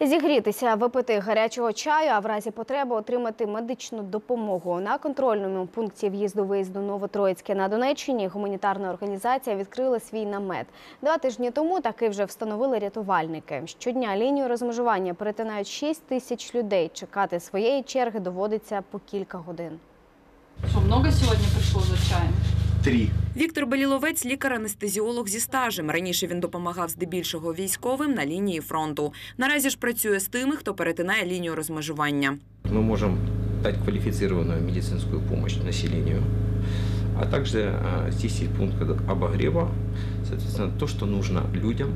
Зігрітися, випити гарячого чаю, а в разі потреби отримати медичну допомогу. На контрольному пункті в'їзду-виїзду Новотроїцьке на Донеччині гуманітарна організація відкрила свій намет. Два тижні тому таки вже встановили рятувальники. Щодня лінію розмежування перетинають 6 тисяч людей. Чекати своєї черги доводиться по кілька годин. Что, много сегодня пришло за? Три. Віктор Беліловець – лікар-анестезіолог зі стажем. Раніше він допомагав здебільшого військовим на лінії фронту. Наразі ж працює з тими, хто перетинає лінію розмежування. Мы можем дать квалифицированную медицинскую помощь населению, а также э, здесь есть пункт обогрева, соответственно, то, что нужно людям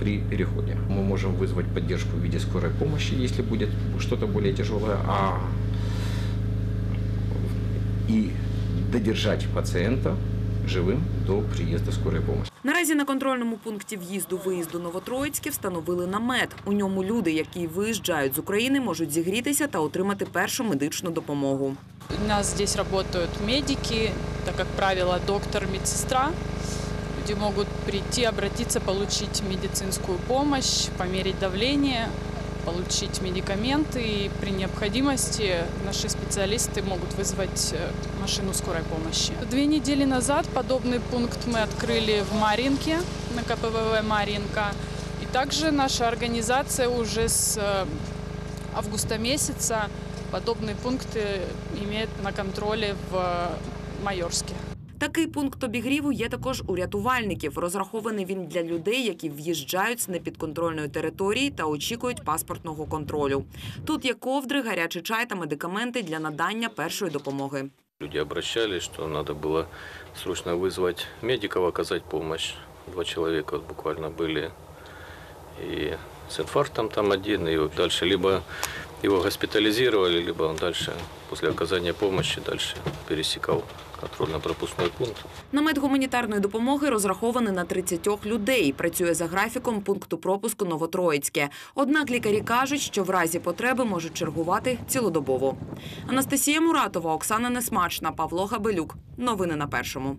при переходе. Мы можем вызвать поддержку в виде скорой помощи, если будет что-то более тяжелое, а и додержать пациента живым до приезда скорой помощи. Наразі на контрольному пункті в'їзду-виїзду Новотроїцьке встановили намет. У ньому люди, які виїжджають з України, можуть зігрітися та отримати першу медичну допомогу. У нас здесь работают медики, это, как правило, доктор, медсестра. Люди могут прийти, обратиться, получить медицинскую помощь, померить давление, получить медикаменты. И при необходимости наши специалисты могут вызвать э, машину скорой помощи. Две недели назад подобный пункт мы открыли в Маринке, на КПВВ Маринка. И также наша организация уже с э, августа месяца подобные пункты имеет на контроле в э, Майорске. Такий пункт обігріву є також у рятувальників. Розрахований він для людей, які в'їжджають з непідконтрольної території та очікують паспортного контролю. Тут є ковдри, гарячий чай та медикаменти для надання першої допомоги. Люди обращались, что надо было срочно вызвать медиков, оказать помощь. Два человека вот буквально были и с инфарктом там один, и вот дальше либо его госпитализировали, либо он дальше, после оказания помощи, дальше пересекал контрольно-пропускной пункт. Намет гуманітарної допомоги розрахований на 30 людей. Працює за графіком пункту пропуску Новотроїцьке. Однак лікарі кажуть, що в разі потреби можуть чергувати цілодобово. Анастасія Муратова, Оксана Несмачна, Павло Габелюк. Новини на першому.